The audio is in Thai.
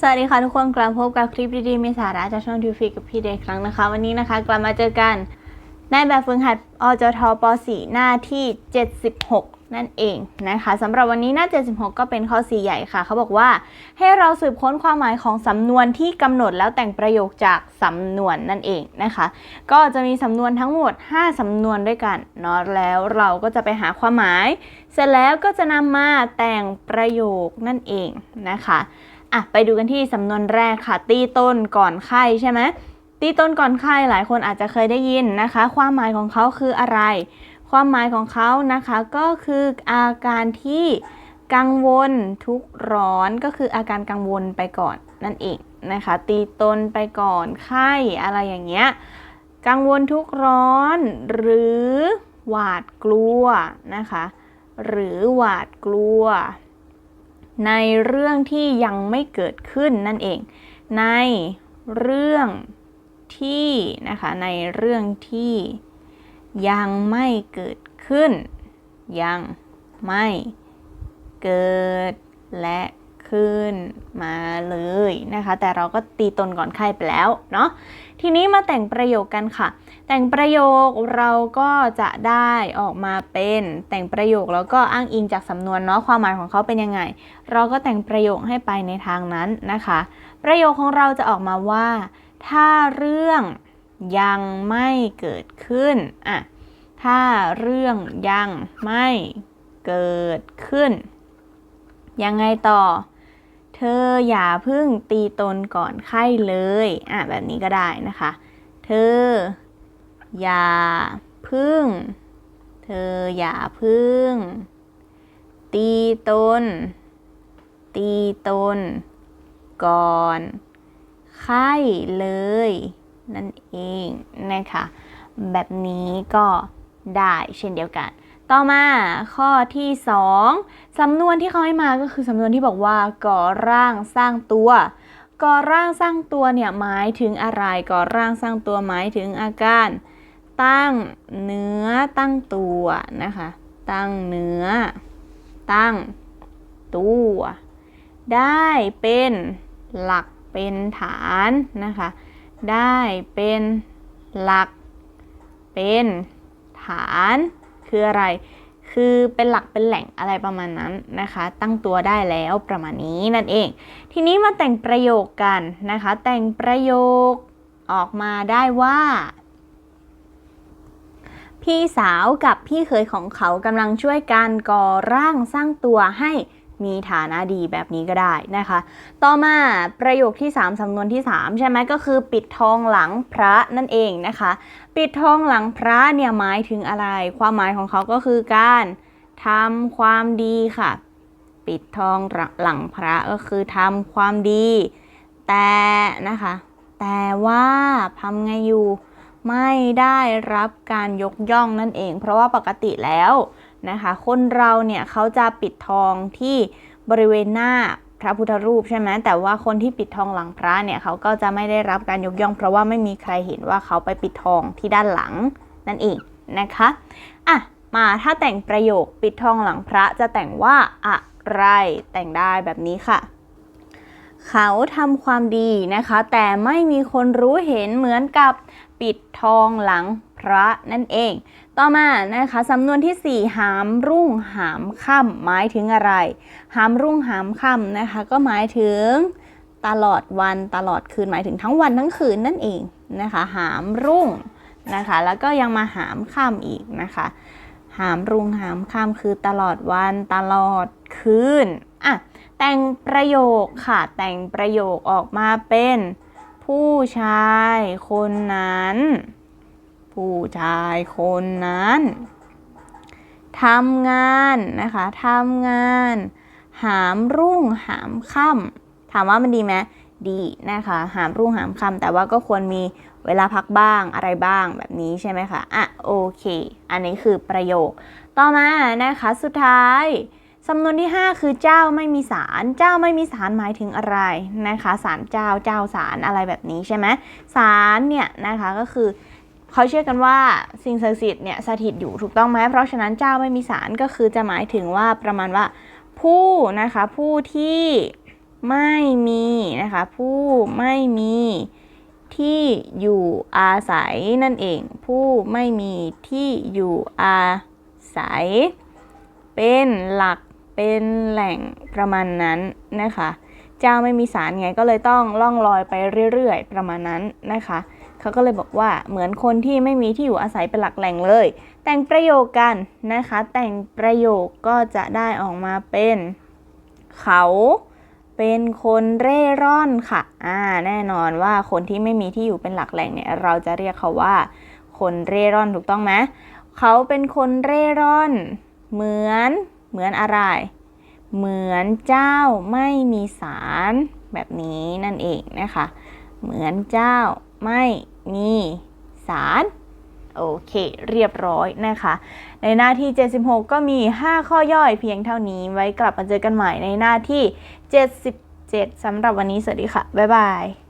สวัสดีค่ะทุกคนกลับพบกับคลิปดีๆมีสาระจากช่องทิวฟิกกับพี่เดย์ครั้งนะคะ วันนี้นะคะ กลับมาเจอกันในแบบฝึกหัดอจทป .4 หน้าที่ 76 นั่นเองนะคะสำหรับวันนี้หน้า 76 ก็เป็นข้อ 4 ใหญ่ค่ะ เขาบอกว่าให้เราสืบค้นความหมายของสำนวนที่กำหนดแล้วแต่งประโยคจากสำนวนนั่นเองนะคะ ก็จะมีสำนวนทั้งหมด 5 สำนวนด้วยกันเนาะแล้วเราก็จะไปหาความหมาย เสร็จแล้วก็จะนำมาแต่งประโยคนั่นเองนะคะ อะไปดูกันที่สำนวนแรกค่ะ ตีต้นก่อนไข้ใช่ไหมตีต้นก่อนไข้หลายคนอาจจะเคยได้ยินนะคะ ความหมายของเขาคืออะไร ความหมายของเขานะคะก็คืออาการที่กังวลทุกข์ร้อนก็คืออาการกังวลไปก่อนนั่นเองนะคะ ตีตนไปก่อนไข้อะไรอย่างเงี้ยกังวลทุกข์ร้อนหรือหวาดกลัวนะคะ หรือหวาดกลัว ในเรื่องที่ยังไม่เกิดขึ้นนั่นเอง ในเรื่องที่นะคะในเรื่องที่ยังไม่เกิดขึ้น ยังไม่เกิดและขึ้นมาเลยนะคะ แต่เราก็ตีตนก่อนไข้ไปแล้วเนาะ ทีนี้มาแต่งประโยคกันค่ะ แต่งประโยคเราก็จะได้ออกมาเป็นแต่งประโยคแล้วก็อ้างอิงจากสำนวนเนาะความหมายของเขาเป็นยังไง เราก็แต่งประโยคให้ไปในทางนั้นนะคะ ประโยคของเราจะออกมาว่า ถ้าเรื่องยังไม่เกิดขึ้นอะถ้าเรื่องยังไม่เกิดขึ้น ยังไงต่อ เธออย่าพึ่งตีตนก่อนไข้เลย อะแบบนี้ก็ได้นะคะ เธอ อย่าพึ่ง เธออย่าพึ่ง ตีตน ตีตน ก่อนไข้เลย นั่นเองนะคะ แบบนี้ก็ได้เช่นเดียวกัน ต่อมาข้อที่ 2 สำนวนที่เขาให้มาก็คือสำนวนที่บอกว่า ก่อร่างสร้างตัว ก่อร่างสร้างตัวเนี่ยหมายถึงอะไร ก่อร่างสร้างตัวหมายถึงอาการ ตั้งเนื้อตั้งตัวนะคะ ตั้งเนื้อ ตั้งตัว ได้เป็นหลักเป็นฐานนะคะ ได้เป็นหลักเป็นฐาน คืออะไร คือเป็นหลักเป็นแหล่งอะไรประมาณนั้นนะคะ ตั้งตัวได้แล้วประมาณนี้นั่นเอง ทีนี้มาแต่งประโยคกันนะคะ แต่งประโยคออกมาได้ว่า พี่สาวกับพี่เคยของเขากำลังช่วยกันก่อร่างสร้างตัวให้ มีฐานะดีแบบนี้ก็ได้นะคะ ต่อมาประโยคที่ 3 สำนวนที่ 3 ใช่ไหมก็คือปิดทองหลังพระนั่นเองนะคะ ปิดทองหลังพระเนี่ยหมายถึงอะไร ความหมายของเขาก็คือการทำความดีค่ะ ปิดทองหลังพระก็คือทำความดี แต่นะคะ แต่ว่าทำไงอยู่ไม่ได้รับการยกย่องนั่นเอง เพราะว่าปกติแล้ว นะคะ คนเราเนี่ยเขาจะปิดทองที่บริเวณหน้าพระพุทธรูปใช่ไหมแต่ว่าคนที่ปิดทองหลังพระเนี่ยเขาก็จะไม่ได้รับการยกย่อง เพราะว่าไม่มีใครเห็นว่าเขาไปปิดทองที่ด้านหลังนั่นเองนะคะอะมาถ้าแต่งประโยคปิดทองหลังพระจะแต่งว่าอะไรแต่งได้แบบนี้ค่ะ เขาทำความดีนะคะ แต่ไม่มีคนรู้เห็นเหมือนกับปิดทองหลัง พระนั่นเอง ต่อมานะคะสำนวนที่ 4 หามรุ่งหามค่ำหมายถึงอะไร หามรุ่งหามค่ำนะคะก็หมายถึงตลอดวันตลอดคืนหมายถึงทั้งวันทั้งคืนนั่นเองนะคะหามรุ่งนะคะแล้วก็ยังมาหามค่ำอีกนะคะหามรุ่งหามค่ำคือตลอดวันตลอดคืนอะแต่งประโยคค่ะแต่งประโยคออกมาเป็นผู้ชายคนนั้น ผู้ชายคนนั้นทำงานนะคะทำงาน หามรุ่งหามค่ำถามว่ามันดีไหมดีนะคะหามรุ่งหามค่ำแต่ว่าก็ควรมีเวลาพักบ้างอะไรบ้างแบบนี้ใช่ไหมคะอะโอเค อันนี้คือประโยค ต่อมานะคะสุดท้ายสำนวนที่ 5 คือเจ้าไม่มีสารเจ้าไม่มีสารหมายถึงอะไรนะคะสารเจ้าเจ้าสารอะไรแบบนี้ใช่ไหมสารเนี่ยนะคะก็คือ เขาเชื่อกันว่าสิ่งศักดิ์สิทธิ์เนี่ยสถิตอยู่ถูกต้องไหมเพราะฉะนั้นเจ้าไม่มีสารก็คือจะหมายถึงว่าประมาณว่า ผู้นะคะผู้ที่ไม่มีนะคะผู้ไม่มีที่อยู่อาศัยนั่นเอง ผู้ไม่มีที่อยู่อาศัย เป็นหลักเป็นแหล่งประมาณนั้นนะคะ เจ้าไม่มีสารไงก็เลยต้องล่องลอยไปเรื่อยๆ ประมาณนั้นนะคะ เขาก็เลยบอกว่าเหมือนคนที่ไม่มีที่อยู่อาศัยเป็นหลักแหล่งเลย แต่งประโยคกันนะคะ แต่งประโยคก็จะได้ออกมาเป็น เขาเป็นคนเร่ร่อนค่ะ อ่า แน่นอนว่าคนที่ไม่มีที่อยู่เป็นหลักแหล่งเนี่ย เราจะเรียกเขาว่า คนเร่ร่อนถูกต้องไหมเขาเป็นคนเร่ร่อน เหมือน เหมือนอะไร เหมือนเจ้าไม่มีสารแบบนี้นั่นเองนะคะ เหมือนเจ้าไม่มีสาร โอเค เรียบร้อยนะคะ ในหน้าที่ 76 ก็มี 5 ข้อย่อยเพียงเท่านี้ ไว้กลับมาเจอกันใหม่ในหน้าที่ 77 สำหรับวันนี้สวัสดีค่ะ บ๊ายบาย